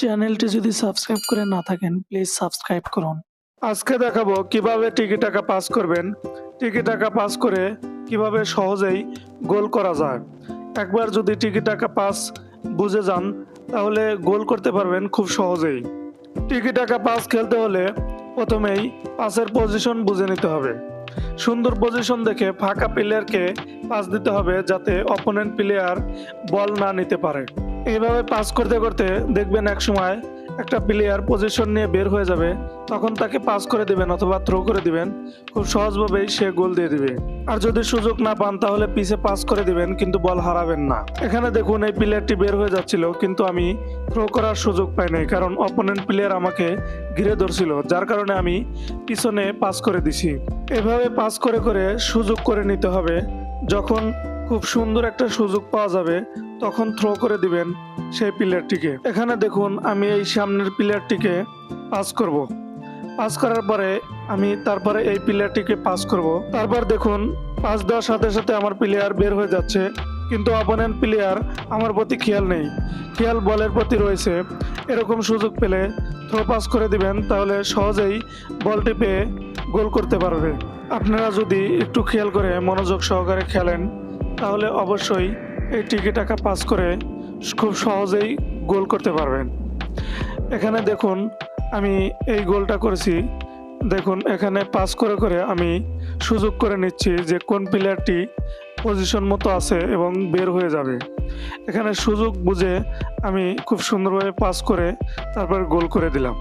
চ্যানেলটি যদি সাবস্ক্রাইব করে না থাকেন প্লিজ সাবস্ক্রাইব করুন। আজকে দেখাবো কীভাবে টিকি টাকা পাস করবেন। টিকি টাকা পাস করে কীভাবে সহজেই গোল করা যায়। একবার যদি টিকি টাকা পাস বুঝে যান, তাহলে গোল করতে পারবেন খুব সহজেই। টিকি টাকা পাস খেলতে হলে প্রথমেই পাসের পজিশন বুঝে নিতে হবে। সুন্দর পজিশন দেখে ফাঁকা প্লেয়ারকে পাস দিতে হবে যাতে অপোনেন্ট প্লেয়ার বল না নিতে পারে। এইভাবে পাস করতে করতে দেখবেন এক সময় একটা প্লেয়ার পজিশন নিয়ে বের হয়ে যাবে, তখন তাকে পাস করে দিবেন অথবা থ্রো করে দিবেন। খুব সহজভাবেই সে গোল দিয়ে দিবে। আর যদি সুযোগ না পান, তাহলে পিছে পাস করে দিবেন, কিন্তু বল হারাবেন না। এখানে দেখুন, এই প্লেয়ারটি বের হয়ে যাচ্ছিল, কিন্তু আমি থ্রো করার সুযোগ পাই নাই, কারণ অপোনেন্ট প্লেয়ার আমাকে ঘিরে ধরছিল, যার কারণে আমি পিছনে পাস করে দিছি। এভাবে পাস করে করে সুযোগ করে নিতে হবে, যখন খুব সুন্দর একটা সুযোগ পাওয়া যাবে, তখন থ্রো করে দিবেন সেই প্লেয়ারটিকে এখানে দেখুন, আমি এই সামনের প্লেয়ারটিকে পাস করব। পাস করার পরে আমি তারপরে এই প্লেয়ারটিকে পাস করব। তারপর দেখুন পাস দেওয়ার সাথে সাথে আমার প্লেয়ার বের হয়ে যাচ্ছে। কিন্তু অপোনেন্ট প্লেয়ার আমার প্রতি খেয়াল নেই। খেয়াল বলের প্রতি রয়েছে। এরকম সুযোগ পেলে থ্রো পাস করে দিবেন, তাহলে সহজেই বলটি পেয়ে গোল করতে পারবে। আপনারা যদি একটু খেয়াল করে মনোযোগ সহকারে খেলেন তাহলে অবশ্যই এই টিকি টাকা পাস করে খুব সহজেই গোল করতে পারবেন। এখানে দেখুন, আমি এই গোলটা করেছি। দেখুন, এখানে পাস করে করে আমি সুযোগ করে নিচ্ছি যে কোন প্লেয়ারটি পজিশন মতো আছে এবং বের হয়ে যাবে। এখানে সুযোগ বুঝে আমি খুব সুন্দরভাবে পাস করে তারপর গোল করে দিলাম।